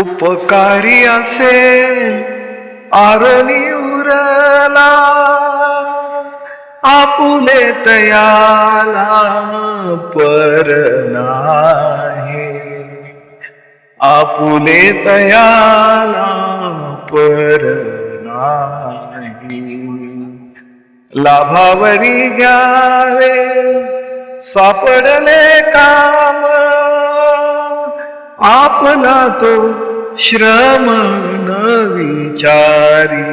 उपकारी असेल आरणी उरला आपुले तयाला पर नाही. आपुले तयाला पर नाही. लाभावरी घ्यावे सापडले काम आपला तो श्रम न विचारी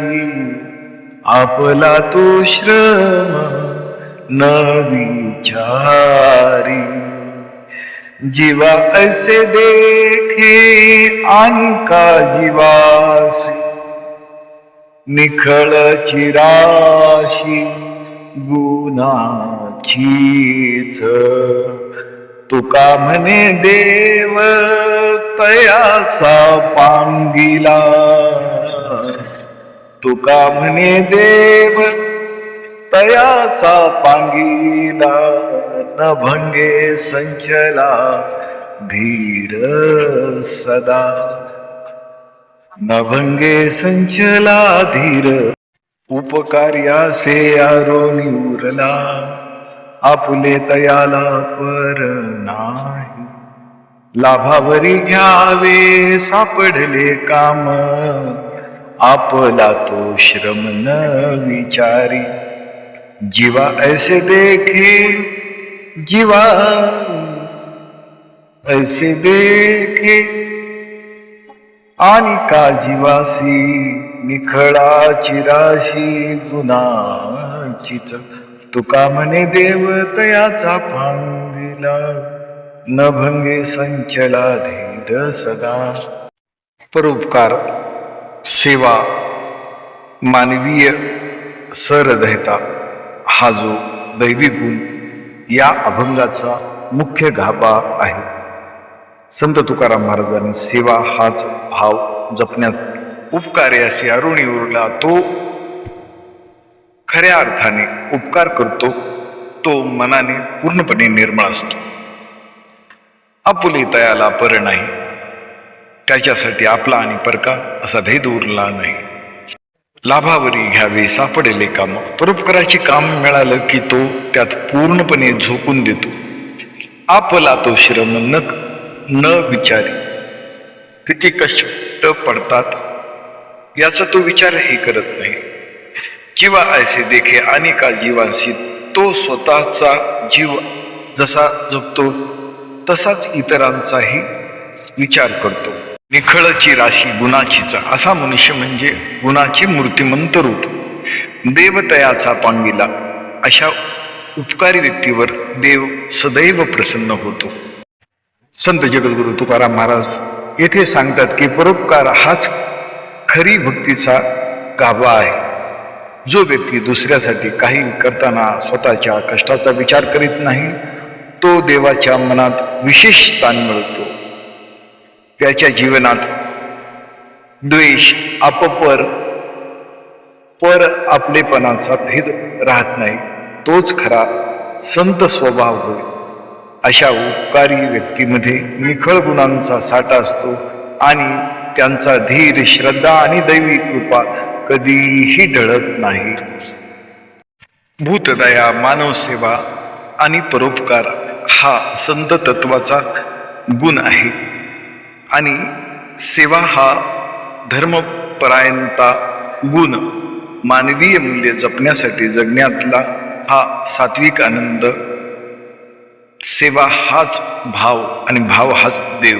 आपला तो श्रम न विचारी जीवा असे देखे आणि का जीवासी निखळ चिराशी गुणाचीच. तुका म्हणे देव तयाचा पांगिला. तुका म्हणे देव तयाचा पांगिला. न भंगे संचला धीर सदा. न भंगे संचला धीर उपकार्यासे आरोनी उरला आपुले तयाला पर नाही. लाभावरी घ्यावे सापडले काम. आपला तो श्रम न विचारी. जीवा ऐसे देखे जीवा ऐसे देखे. आणि का जीवासी निखळा चिराशी गुणाचीच तुका म्हणे देव तयाचा पांगिला न भंगे संचला धीर सदा. परोपकार सेवा मानवीय सहृदयता हा जो दैवी गुण या अभंगाचा मुख्य गाभा आहे. संत तुकाराम महाराजांनी सेवा हाच भाव जपण्यात उपकार्याशी अरुणी उरला तो खऱ्या अर्थाने उपकार करतो तो मनाने पूर्णपणे निर्मळ असतो. आपुले तयाला पर नाही त्याच्यासाठी आपला आणि परका असा भेद उरला नाही. लाभावरी घ्यावे सापडेले काम परोपकाराचे काम मिळालं की तो त्यात पूर्णपणे झोकून देतो. आपला तो श्रम न न विचारी किती कष्ट पडतात याचा तो विचारही करत नाही. किंवा ऐसे देखे अनेका जीवांशी तो स्वतःचा जीव जसा जपतो तसाच इतरांचाही विचार करतो. निखळची राशी गुणाचीचा असा मनुष्य म्हणजे गुणाचे मूर्तिमंत रूप. देवतयाचा पांगिला अशा उपकारी व्यक्तीवर देव सदैव प्रसन्न होतो. संत जगद्गुरु तुकाराम महाराज येथे सांगतात की परोपकार हाच खरी भक्तीचा गाभा आहे. जो व्यक्ती दुसऱ्यासाठी काही करताना स्वतःच्या कष्टाचा विचार करीत नाही तो देवाच्या मनात विशेष स्थान मिळतो. त्याच्या जीवनात द्वेष अपपर पर आपलेपणाचा भेद राहत नाही तोच खरा संत स्वभाव होय. अशा उपकारी व्यक्तीमध्ये निखळ गुणांचा साठा असतो आणि त्यांचा धीर श्रद्धा आणि दैवी कृपा कधीही ढळत नाही. भूतदया मानवसेवा आणि परोपकार हा संत तत्वाचा गुण आहे. आणि सेवा हा धर्मपरायणता गुण मानवीय मूल्य जपण्यासाठी जगण्यातला हा सात्विक आनंद. सेवा हाच भाव आणि भाव हाच देव.